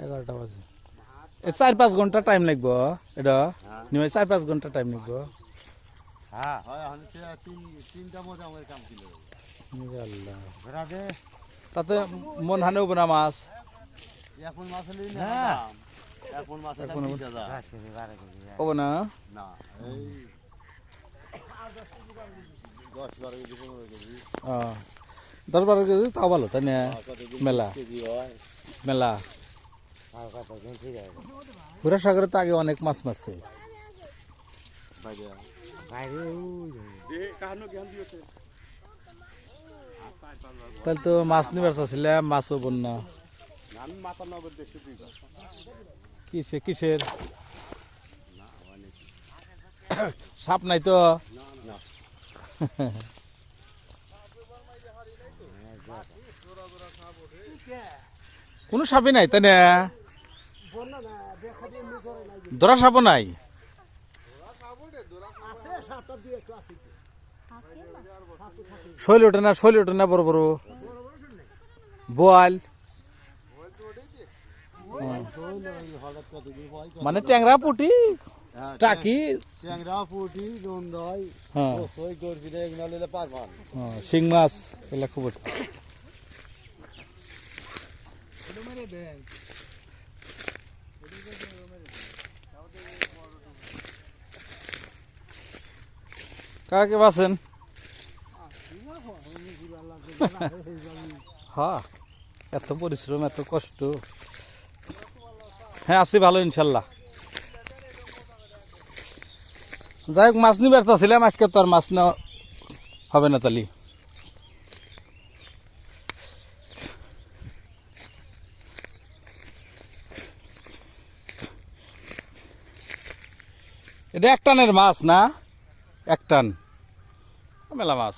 এগারোটা বাজে। এ চার পাঁচ ঘণ্টা টাইম লাগবো এটা? হ্যাঁ। চার পাঁচ ঘণ্টা টাইম লাগবো হ্যাঁ হয় তাতে মন হানে হব না মাছ এখন মাছ এখন হাজার হব না না এই দশ বারো কেজি পনেরো কেজি ও। দশ বারো কেজি তাও ভালো তাই না? মেলা। মেলা। পুরা সাগরে তো আগে অনেক মাছ মারছে। তাহলে তো মাছ নিবার চাচ্ছিলে মাছও বন্যা। কিসে কিসের? সাপ নাই তো? কোনো সাপই নাই তাই না? ধরা সাপও নাই? শৈল ওঠে না শৈল ওঠে না বড় বড়। বোয়াল। মানে ট্যাংরা পুটি? হ্যাঁ, টাকি? ট্যাংরা পুটি রন্দয় হ্যাঁ। ওই এগুলো পারবান। হ্যাঁ, শিং মাছ এগুলা খুব ওঠে। কাকে বাসেন? হ্যাঁ এত পরিশ্রম এত কষ্ট। হ্যাঁ আছি ভালো ইনশাল্লাহ। যাই হোক মাছ নিবার চাচ্ছিলাম আজকে তো আর মাছ নেওয়া হবে না তালি এটা এক টানের মাছ না? এক টান মেলা মাছ।